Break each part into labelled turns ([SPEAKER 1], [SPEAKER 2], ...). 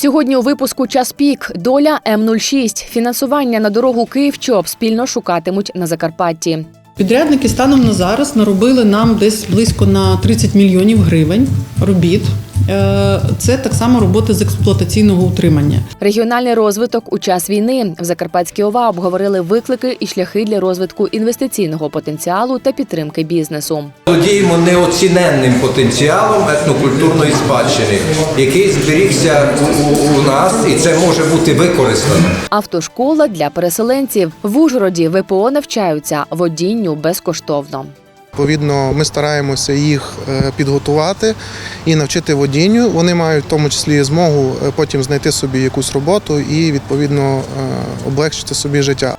[SPEAKER 1] Сьогодні у випуску час пік. Доля М06. Фінансування на дорогу Київ-Чоп спільно шукатимуть на Закарпатті.
[SPEAKER 2] Підрядники станом на зараз наробили нам десь близько на 30 мільйонів гривень робіт. Е, Це так само роботи з експлуатаційного утримання.
[SPEAKER 1] Регіональний розвиток у час війни в Закарпатській ОВА обговорили виклики і шляхи для розвитку інвестиційного потенціалу та підтримки бізнесу.
[SPEAKER 3] Володіємо неоціненним потенціалом етнокультурної спадщини, який зберігся у, у, у нас, і це може бути використано.
[SPEAKER 1] Автошкола для переселенців в Ужгороді ВПО навчаються водінню безкоштовно.
[SPEAKER 4] Відповідно, ми стараємося їх е, підготувати і навчити водінню. Вони мають в тому числі змогу е, потім знайти собі якусь роботу і відповідно е, облегшити собі життя.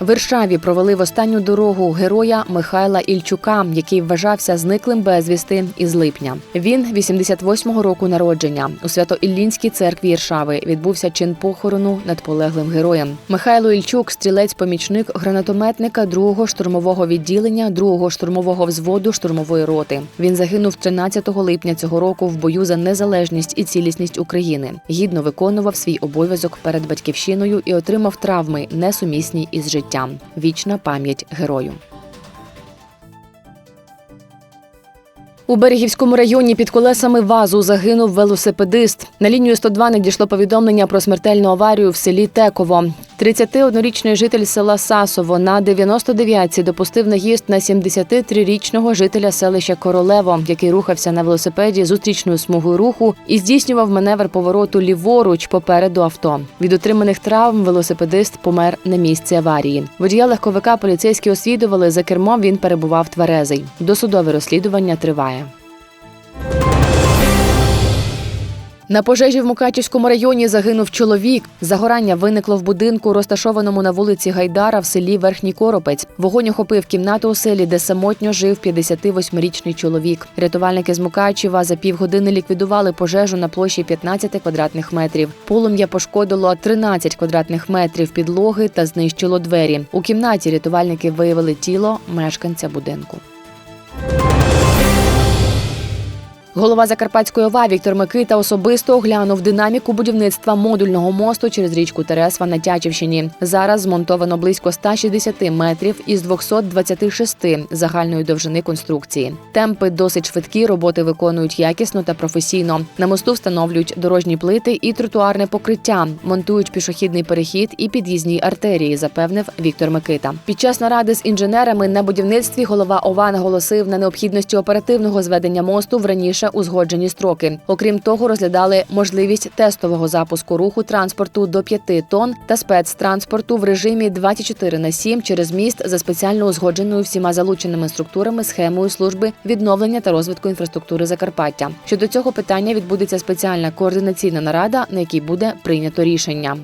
[SPEAKER 1] В Варшаві провели в останню дорогу героя Михайла Ільчука, який вважався зниклим безвісти із липня. Він 88-го року народження. У Свято-Іллінській церкві Іршави відбувся чин похорону над полеглим героєм. Михайло Ільчук, стрілець-помічник гранатометника 2-го штурмового відділення 2-го штурмового взводу штурмової роти. Він загинув 13 липня цього року в бою за незалежність і цілісність України. Гідно виконував свій обов'язок перед батьківщиною і отримав травми, несумісні із життям. Вічна пам'ять герою. У Берегівському районі під колесами вазу загинув велосипедист. На лінію 102 надійшло повідомлення про смертельну аварію в селі Теково. 31-річний житель села Сасово на 99-ці допустив наїзд на 73-річного жителя селища Королево, який рухався на велосипеді зустрічною смугою руху і здійснював маневр повороту ліворуч попереду авто. Від отриманих травм велосипедист помер на місці аварії. Водія легковика поліцейські освідували, за кермом він перебував тверезий. Досудове розслідування триває. На пожежі в Мукачівському районі загинув чоловік. Загорання виникло в будинку, розташованому на вулиці Гайдара в селі Верхній Коропець. Вогонь охопив кімнату у селі, де самотньо жив 58-річний чоловік. Рятувальники з Мукачева за півгодини ліквідували пожежу на площі 15 квадратних метрів. Полум'я пошкодило 13 квадратних метрів підлоги та знищило двері. У кімнаті рятувальники виявили тіло мешканця будинку. Голова Закарпатської ОВА Віктор Микита особисто оглянув динаміку будівництва модульного мосту через річку Тересва на Тячівщині. Зараз змонтовано близько 160 метрів із 226 загальної довжини конструкції. Темпи досить швидкі, роботи виконують якісно та професійно. На мосту встановлюють дорожні плити і тротуарне покриття, монтують пішохідний перехід і під'їзні артерії, запевнив Віктор Микита. Під час наради з інженерами на будівництві голова ОВА наголосив на необхідності оперативного зведення мосту в раніше узгоджені строки. Окрім того, розглядали можливість тестового запуску руху транспорту до 5 тонн та спецтранспорту в режимі 24 на 7 через міст за спеціально узгодженою всіма залученими структурами схемою служби відновлення та розвитку інфраструктури Закарпаття. Щодо цього питання відбудеться спеціальна координаційна нарада, на якій буде прийнято рішення.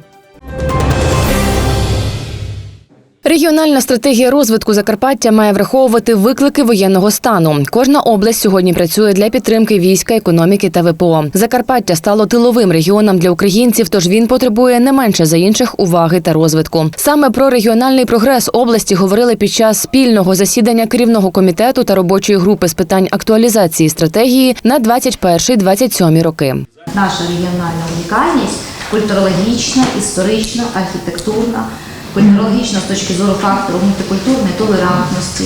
[SPEAKER 1] Регіональна стратегія розвитку Закарпаття має враховувати виклики воєнного стану. Кожна область сьогодні працює для підтримки війська, економіки та ВПО. Закарпаття стало тиловим регіоном для українців, тож він потребує не менше за інших уваги та розвитку. Саме про регіональний прогрес області говорили під час спільного засідання керівного комітету та робочої групи з питань актуалізації стратегії на 21-27 роки.
[SPEAKER 5] наша регіональна унікальність культурологічна, історична, архітектурна, культурологічна з точки зору фактору мультикультурної толерантності.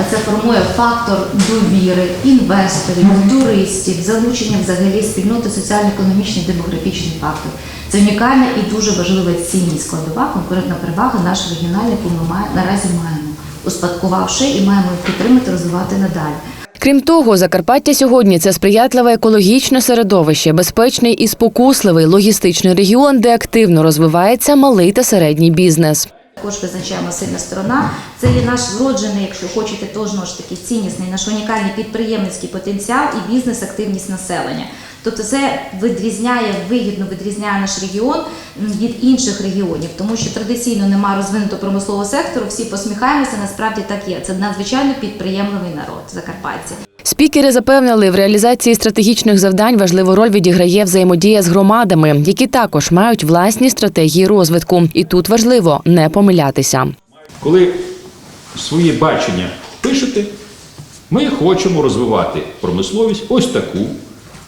[SPEAKER 5] А це формує фактор довіри інвесторів, туристів, залучення взагалі спільноти соціально-економічний демографічний фактор. Це унікальна і дуже важлива цінність складова, конкурентна перевага наш регіональний, яку ми наразі маємо, успадкувавши і маємо підтримати, розвивати надалі.
[SPEAKER 1] Крім того, Закарпаття сьогодні це сприятливе екологічне середовище, безпечний і спокусливий логістичний регіон, де активно розвивається малий та середній бізнес.
[SPEAKER 5] Також визначаємо сильна сторона. Це є наш вроджений, якщо хочете, то знову ж таки ціннісний, наш унікальний підприємницький потенціал і бізнес-активність населення. Тобто це відрізняє, вигідно відрізняє наш регіон від інших регіонів, тому що традиційно немає розвинутого промислового сектору, всі посміхаємося, насправді так є. Це надзвичайно підприємливий народ закарпатці.
[SPEAKER 1] Спікери запевнили, в реалізації стратегічних завдань важливу роль відіграє взаємодія з громадами, які також мають власні стратегії розвитку. І тут важливо не помилятися.
[SPEAKER 6] Коли своє бачення пишете, ми хочемо розвивати промисловість ось таку.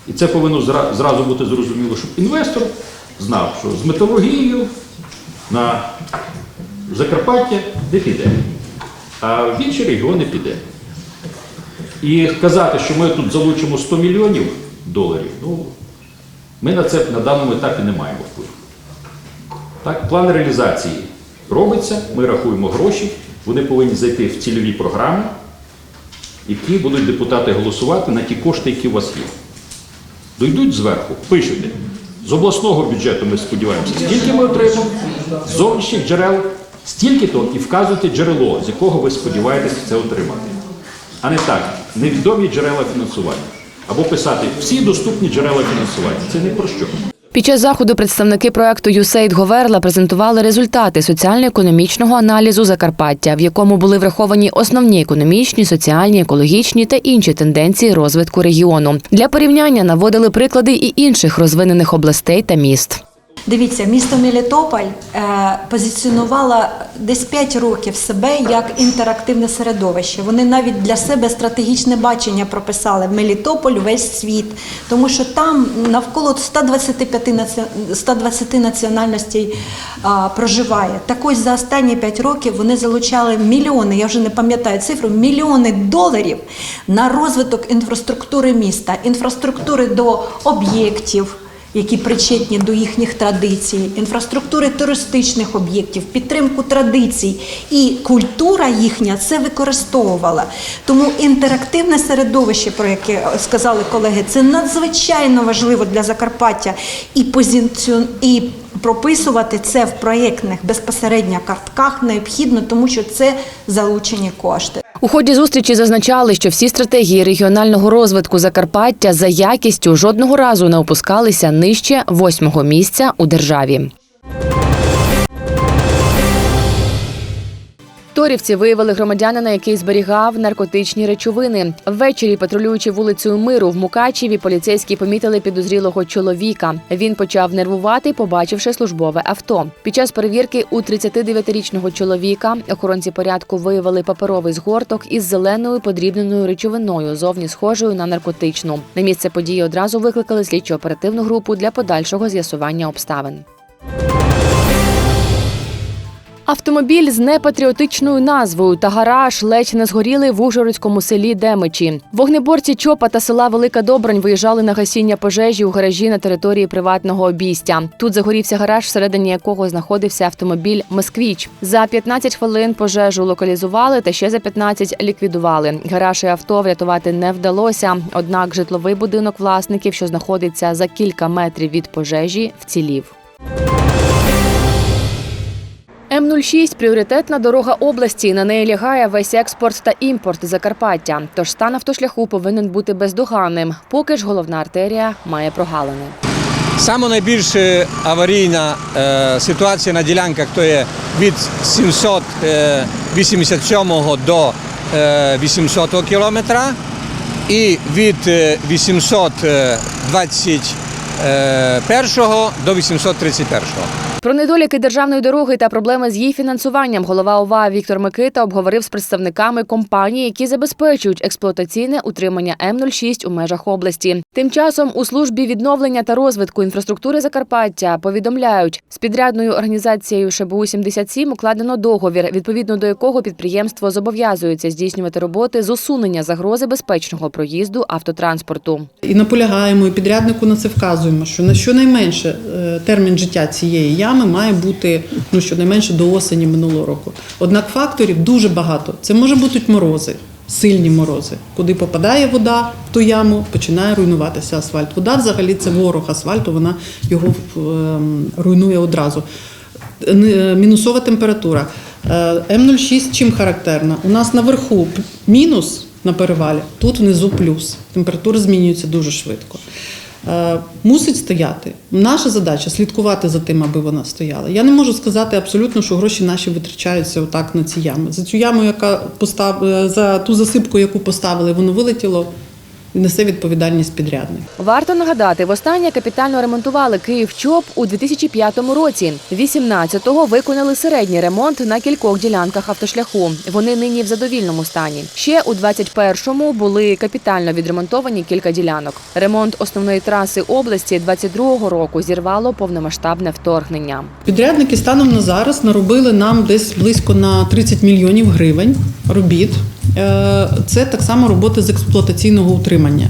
[SPEAKER 6] І це повинно зразу бути зрозуміло, щоб інвестор знав, що з металургією на Закарпаття не піде, а в інші регіони піде. І казати, що ми тут залучимо 100 мільйонів доларів, ну, ми на це на даному етапі не маємо впливу. Так, план реалізації робиться, ми рахуємо гроші, вони повинні зайти в цільові програми, які будуть депутати голосувати на ті кошти, які у вас є. Дойдуть зверху, пишете. З обласного бюджету ми сподіваємося, скільки ми отримаємо, з зовнішніх джерел, стільки-то і вказуйте джерело, з якого ви сподіваєтесь це отримати. А не так, невідомі джерела фінансування. Або писати всі доступні джерела фінансування. Це не про що.
[SPEAKER 1] Під час заходу представники проекту «ЮСЕЙД Говерла презентували результати соціально-економічного аналізу Закарпаття, в якому були враховані основні економічні, соціальні, екологічні та інші тенденції розвитку регіону. Для порівняння наводили приклади і інших розвинених областей та міст.
[SPEAKER 7] Дивіться, місто Мелітополь е, позиціонувало десь 5 років себе як інтерактивне середовище. Вони навіть для себе стратегічне бачення прописали Мелітополь весь світ, тому що там навколо 125 наці- 120 національностей а, проживає. Так ось за останні 5 років вони залучали мільйони, я вже не пам'ятаю цифру, мільйони доларів на розвиток інфраструктури міста, інфраструктури до об'єктів які причетні до їхніх традицій, інфраструктури туристичних об'єктів, підтримку традицій і культура їхня це використовувала. Тому інтерактивне середовище, про яке сказали колеги, це надзвичайно важливо для Закарпаття і позиціон і прописувати це в проєктних безпосередньо картках необхідно, тому що це залучені кошти.
[SPEAKER 1] У ході зустрічі зазначали, що всі стратегії регіонального розвитку Закарпаття за якістю жодного разу не опускалися нижче восьмого місця у державі. Торівці виявили громадянина, який зберігав наркотичні речовини. Ввечері, патрулюючи вулицею Миру в Мукачеві, поліцейські помітили підозрілого чоловіка. Він почав нервувати, побачивши службове авто. Під час перевірки у 39-річного чоловіка охоронці порядку виявили паперовий згорток із зеленою подрібненою речовиною, зовні схожою на наркотичну. На місце події одразу викликали слідчо-оперативну групу для подальшого з'ясування обставин. Автомобіль з непатріотичною назвою та гараж ледь не згоріли в Ужгородському селі Демичі. Вогнеборці ЧОПа та села Велика Добрань виїжджали на гасіння пожежі у гаражі на території приватного обійстя. Тут загорівся гараж, всередині якого знаходився автомобіль Москвіч. За 15 хвилин пожежу локалізували та ще за 15 ліквідували. Гараж і авто врятувати не вдалося. Однак житловий будинок власників, що знаходиться за кілька метрів від пожежі, вцілів. М-06 – пріоритетна дорога області. На неї лягає весь експорт та імпорт Закарпаття. Тож стан автошляху повинен бути бездоганним. Поки ж головна артерія має прогалини.
[SPEAKER 8] Саме найбільш е, аварійна е, ситуація на ділянках то є від 787 до е, 800 кілометра і від е, 821 до 831.
[SPEAKER 1] Про недоліки державної дороги та проблеми з її фінансуванням голова ОВА Віктор Микита обговорив з представниками компаній, які забезпечують експлуатаційне утримання М-06 у межах області. Тим часом у службі відновлення та розвитку інфраструктури Закарпаття повідомляють, з підрядною організацією ШБУ 77 укладено договір, відповідно до якого підприємство зобов'язується здійснювати роботи з усунення загрози безпечного проїзду автотранспорту.
[SPEAKER 2] І наполягаємо, і підряднику на це вказуємо, що на щонайменше е, термін життя цієї ями має бути ну, щонайменше до осені минулого року. Однак факторів дуже багато. Це може бути морози, сильні морози. Куди попадає вода в ту яму, починає руйнуватися асфальт. Вода взагалі це ворог асфальту, вона його ем, руйнує одразу. Е, Мінусова температура. Е, М06 чим характерна? У нас наверху мінус на перевалі, тут внизу плюс. Температура змінюється дуже швидко. Е, Мусить стояти. Наша задача слідкувати за тим, аби вона стояла. Я не можу сказати абсолютно, що гроші наші витрачаються отак на ці ями. За цю яму, яка постав... е, за ту засипку, яку поставили, воно вилетіло несе відповідальність підрядник.
[SPEAKER 1] Варто нагадати, востаннє капітально ремонтували Київ ЧОП у 2005 році. 18-го виконали середній ремонт на кількох ділянках автошляху. Вони нині в задовільному стані. Ще у 21-му були капітально відремонтовані кілька ділянок. Ремонт основної траси області 22-го року зірвало повномасштабне вторгнення.
[SPEAKER 2] Підрядники станом на зараз наробили нам десь близько на 30 мільйонів гривень робіт. Е, Це так само роботи з експлуатаційного утримання.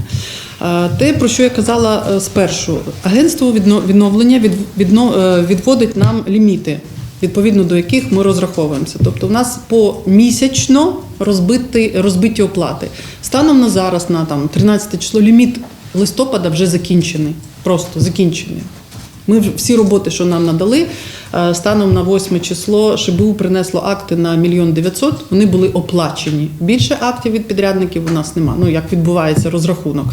[SPEAKER 2] Е, Те, про що я казала е, спершу, агентство відновлення від- відно- відводить нам ліміти, відповідно до яких ми розраховуємося. Тобто, в нас помісячно розбиті, розбиті оплати. Станом на зараз, на там 13 число, ліміт листопада вже закінчений. Просто закінчений. Ми всі роботи, що нам надали, е, станом на 8 число ШБУ принесло акти на мільйон 900, вони були оплачені. Більше актів від підрядників у нас нема. Ну як відбувається розрахунок.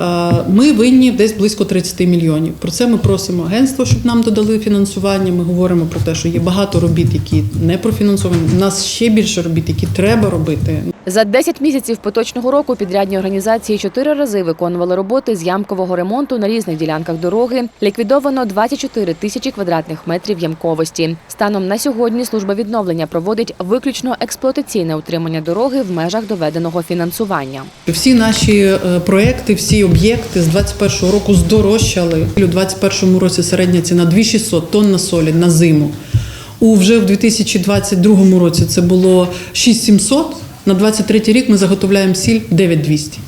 [SPEAKER 2] Е, Ми винні десь близько 30 мільйонів. Про це ми просимо агентство, щоб нам додали фінансування. Ми говоримо про те, що є багато робіт, які не профінансовані. У нас ще більше робіт, які треба робити.
[SPEAKER 1] За 10 місяців поточного року підрядні організації чотири рази виконували роботи з ямкового ремонту на різних ділянках дороги. Ліквідовано 24 тисячі квадратних метрів ямковості. Станом на сьогодні служба відновлення проводить виключно експлуатаційне утримання дороги в межах доведеного фінансування.
[SPEAKER 2] Всі наші е, проекти, всі об'єкти з 21 року здорожчали. У 21 році середня ціна 2600 тонн на солі на зиму. У вже в 2022 році це було 6700. На 23 рік ми заготовляємо сіль 9200.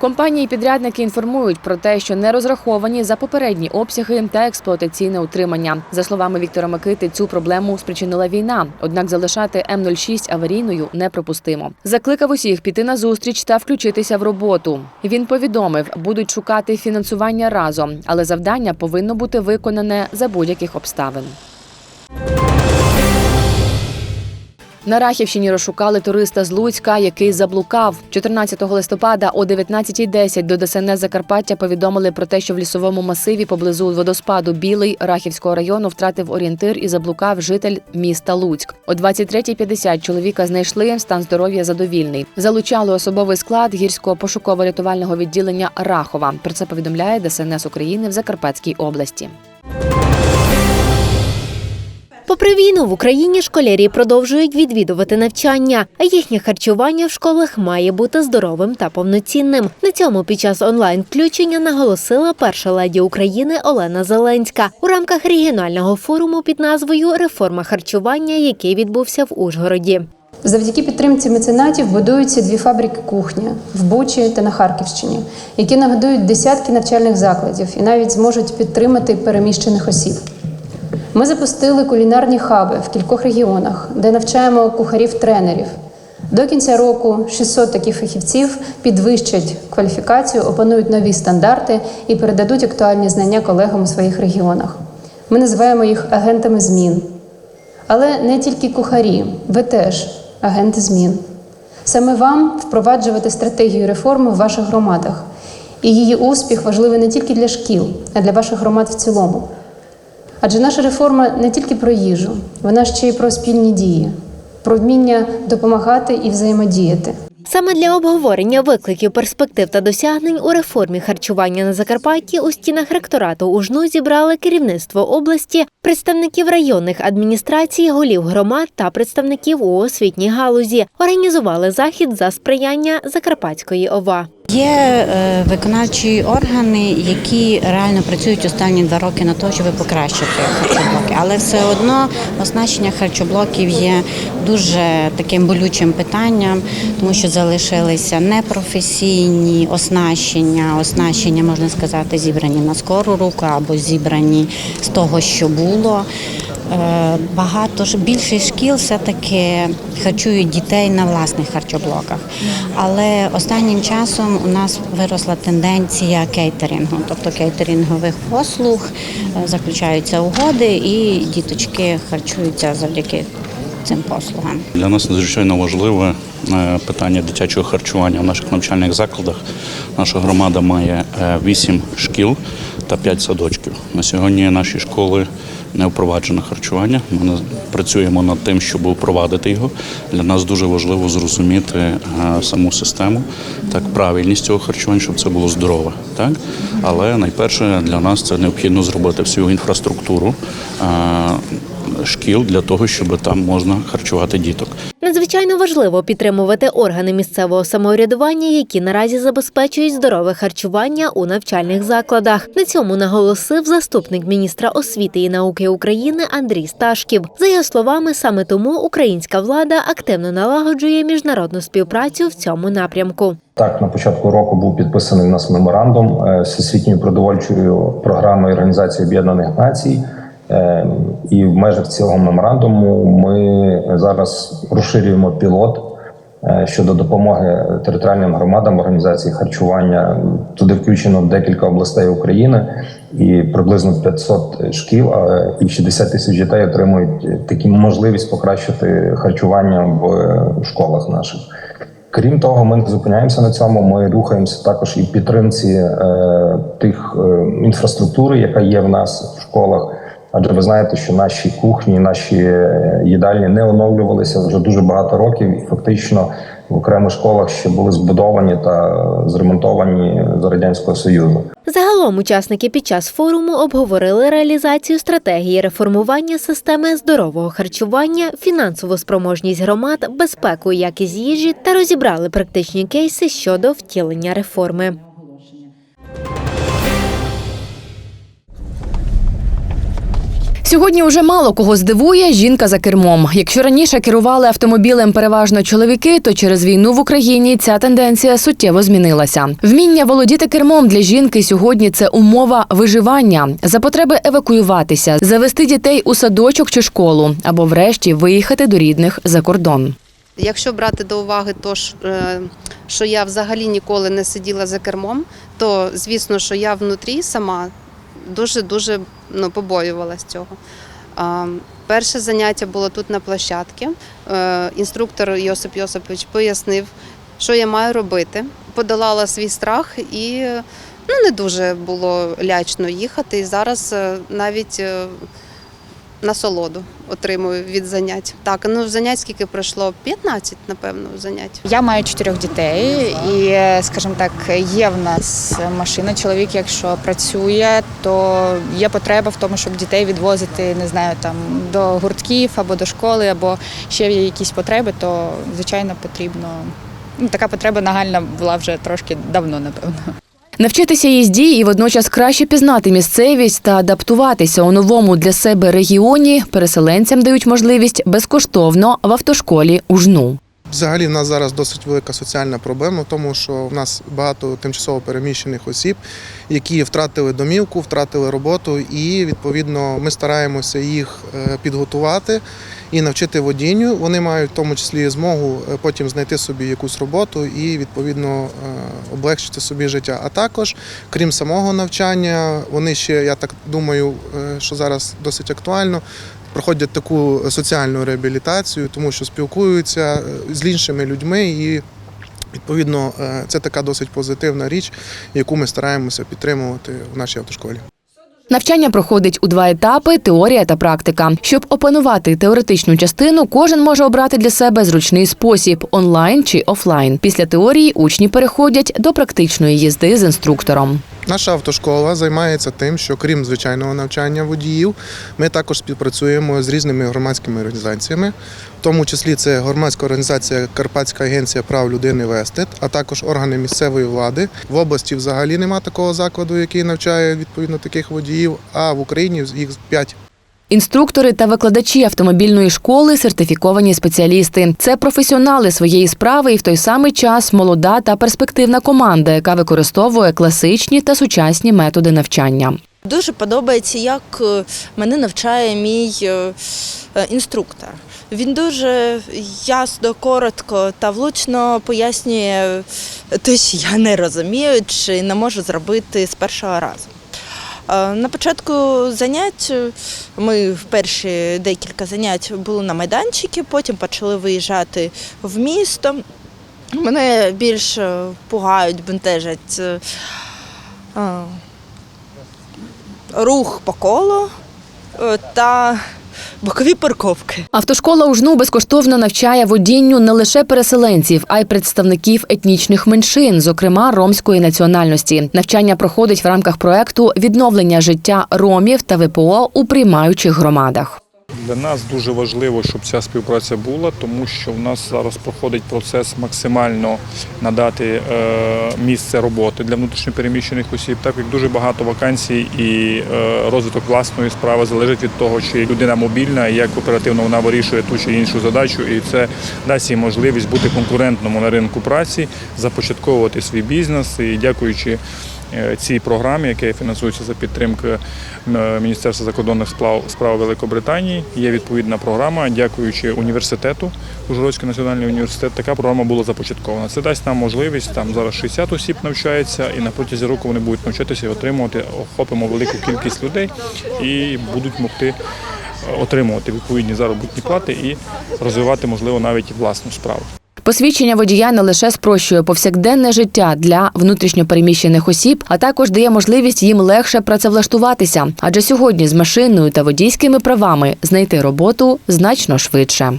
[SPEAKER 1] Компанії-підрядники інформують про те, що не розраховані за попередні обсяги та експлуатаційне утримання. За словами Віктора Микити, цю проблему спричинила війна. Однак залишати М-06 аварійною неприпустимо. Закликав усіх піти на зустріч та включитися в роботу. Він повідомив, будуть шукати фінансування разом, але завдання повинно бути виконане за будь-яких обставин. На Рахівщині розшукали туриста з Луцька, який заблукав. 14 листопада о 19.10 до ДСНС Закарпаття повідомили про те, що в лісовому масиві поблизу водоспаду Білий Рахівського району втратив орієнтир і заблукав житель міста Луцьк. О 23.50 чоловіка знайшли. Стан здоров'я задовільний. Залучали особовий склад гірського пошуково-рятувального відділення Рахова. Про це повідомляє ДСНС України в Закарпатській області.
[SPEAKER 9] Попри війну в Україні школярі продовжують відвідувати навчання, а їхнє харчування в школах має бути здоровим та повноцінним. На цьому під час онлайн включення наголосила перша леді України Олена Зеленська у рамках регіонального форуму під назвою Реформа харчування, який відбувся в Ужгороді.
[SPEAKER 10] Завдяки підтримці меценатів будуються дві фабрики кухні в Бучі та на Харківщині, які нагодують десятки навчальних закладів і навіть зможуть підтримати переміщених осіб. Ми запустили кулінарні хаби в кількох регіонах, де навчаємо кухарів-тренерів. До кінця року 600 таких фахівців підвищать кваліфікацію, опанують нові стандарти і передадуть актуальні знання колегам у своїх регіонах. Ми називаємо їх агентами змін. Але не тільки кухарі, ви теж агенти змін. Саме вам впроваджувати стратегію реформи в ваших громадах. І її успіх важливий не тільки для шкіл, а для ваших громад в цілому. Адже наша реформа не тільки про їжу, вона ще й про спільні дії, про вміння допомагати і взаємодіяти.
[SPEAKER 9] Саме для обговорення викликів, перспектив та досягнень у реформі харчування на Закарпатті у стінах ректорату УЖНУ зібрали керівництво області, представників районних адміністрацій, голів громад та представників у освітній галузі. Організували захід за сприяння Закарпатської ОВА.
[SPEAKER 11] Є е, виконавчі органи, які реально працюють останні два роки на те, щоб покращити харчоблоки. Але все одно оснащення харчоблоків є дуже таким болючим питанням, тому що залишилися непрофесійні оснащення, оснащення, можна сказати, зібрані на скору руку або зібрані з того, що було. Е, Багато ж більшість шкіл все-таки харчують дітей на власних харчоблоках. Але останнім часом у нас виросла тенденція кейтерингу, тобто кейтерингових послуг, е, заключаються угоди і діточки харчуються завдяки цим послугам.
[SPEAKER 12] Для нас надзвичайно важливе е, питання дитячого харчування в наших навчальних закладах. Наша громада має вісім шкіл та п'ять садочків. На сьогодні наші школи не впроваджено харчування. Ми працюємо над тим, щоб впровадити його. Для нас дуже важливо зрозуміти е, саму систему, так правильність цього харчування, щоб це було здорове. Так але найперше для нас це необхідно зробити всю інфраструктуру е, шкіл для того, щоб там можна харчувати діток.
[SPEAKER 9] Надзвичайно важливо підтримувати органи місцевого самоврядування, які наразі забезпечують здорове харчування у навчальних закладах. На цьому наголосив заступник міністра освіти і науки України Андрій Сташків. За його словами, саме тому українська влада активно налагоджує міжнародну співпрацю в цьому напрямку.
[SPEAKER 13] Так, на початку року був підписаний у нас меморандум е, з Всесвітньою продовольчою програмою Організації Об'єднаних Націй. Е, І в межах цього меморандуму ми зараз розширюємо пілот е, щодо допомоги територіальним громадам організації харчування. Туди включено декілька областей України і приблизно 500 шкіл і 60 тисяч дітей отримують таку можливість покращити харчування в е, школах наших. Крім того, ми не зупиняємося на цьому. Ми рухаємося також і підтримці е, тих е, інфраструктури, яка є в нас в школах. Адже ви знаєте, що наші кухні, наші е, їдальні не оновлювалися вже дуже багато років, і фактично в окремих школах ще були збудовані та зремонтовані за радянського союзу.
[SPEAKER 9] Загалом учасники під час форуму обговорили реалізацію стратегії реформування системи здорового харчування, фінансову спроможність громад, безпеку і якість їжі та розібрали практичні кейси щодо втілення реформи.
[SPEAKER 1] Сьогодні уже мало кого здивує жінка за кермом. Якщо раніше керували автомобілем переважно чоловіки, то через війну в Україні ця тенденція суттєво змінилася. Вміння володіти кермом для жінки сьогодні це умова виживання за потреби евакуюватися, завести дітей у садочок чи школу або, врешті, виїхати до рідних за кордон.
[SPEAKER 14] Якщо брати до уваги то, е, що я взагалі ніколи не сиділа за кермом, то звісно, що я внутрі сама дуже-дуже ну, побоювалася цього. Перше заняття було тут на площадці. Е, Інструктор Йосип Йосипович пояснив, що я маю робити. Подолала свій страх і ну, не дуже було лячно їхати. І зараз е, навіть е, насолоду отримую від занять. Так, ну занять скільки пройшло? 15, напевно, занять.
[SPEAKER 15] Я маю чотирьох дітей, і, скажімо так, є в нас машина. Чоловік, якщо працює, то є потреба в тому, щоб дітей відвозити, не знаю, там до гуртків або до школи, або ще є якісь потреби, то звичайно потрібно. Ну, така потреба нагальна була вже трошки давно, напевно.
[SPEAKER 1] Навчитися їзді і водночас краще пізнати місцевість та адаптуватися у новому для себе регіоні переселенцям дають можливість безкоштовно в автошколі у жну.
[SPEAKER 4] Взагалі в нас зараз досить велика соціальна проблема, тому що в нас багато тимчасово переміщених осіб, які втратили домівку, втратили роботу, і відповідно ми стараємося їх е, підготувати і навчити водінню. Вони мають в тому числі змогу е, потім знайти собі якусь роботу і відповідно е, облегшити собі життя. А також, крім самого навчання, вони ще, я так думаю, е, що зараз досить актуально проходять таку соціальну реабілітацію, тому що спілкуються з іншими людьми, і відповідно це така досить позитивна річ, яку ми стараємося підтримувати в нашій автошколі.
[SPEAKER 1] Навчання проходить у два етапи: теорія та практика. Щоб опанувати теоретичну частину, кожен може обрати для себе зручний спосіб онлайн чи офлайн. Після теорії учні переходять до практичної їзди з інструктором.
[SPEAKER 4] Наша автошкола займається тим, що крім звичайного навчання водіїв, ми також співпрацюємо з різними громадськими організаціями, в тому числі це громадська організація Карпатська агенція прав людини Вестит, а також органи місцевої влади. В області взагалі нема такого закладу, який навчає відповідно таких водіїв. А в Україні їх п'ять.
[SPEAKER 1] Інструктори та викладачі автомобільної школи сертифіковані спеціалісти. Це професіонали своєї справи і в той самий час молода та перспективна команда, яка використовує класичні та сучасні методи навчання.
[SPEAKER 16] Дуже подобається, як е, мене навчає мій е, е, інструктор. Він дуже ясно, коротко та влучно пояснює те, що я не розумію чи не можу зробити з першого разу. Е, На початку занять е, ми в перші декілька занять були на майданчики, потім почали виїжджати в місто. Мене більше пугають, бентежать е, е, рух по колу е, та бокові парковки.
[SPEAKER 1] Автошкола УЖНУ безкоштовно навчає водінню не лише переселенців, а й представників етнічних меншин, зокрема ромської національності. Навчання проходить в рамках проекту відновлення життя ромів та ВПО у приймаючих громадах.
[SPEAKER 17] Для нас дуже важливо, щоб ця співпраця була, тому що в нас зараз проходить процес максимально надати е, місце роботи для внутрішньопереміщених осіб, так як дуже багато вакансій і е, розвиток власної справи залежить від того, чи людина мобільна як оперативно вона вирішує ту чи іншу задачу, і це дасть їй можливість бути конкурентному на ринку праці, започатковувати свій бізнес і дякуючи. Е, Цій програмі, яка фінансується за підтримки е, Міністерства закордонних справ справ Великобританії, є відповідна програма. Дякуючи університету, Ужгородський національний університет, така програма була започаткована. Це дасть нам можливість. Там зараз 60 осіб навчається, і на протязі року вони будуть навчатися і отримувати, охопимо велику кількість людей і будуть могти е, отримувати відповідні заробітні плати і розвивати, можливо, навіть власну справу.
[SPEAKER 1] Посвідчення водія не лише спрощує повсякденне життя для внутрішньопереміщених осіб, а також дає можливість їм легше працевлаштуватися. Адже сьогодні з машиною та водійськими правами знайти роботу значно швидше.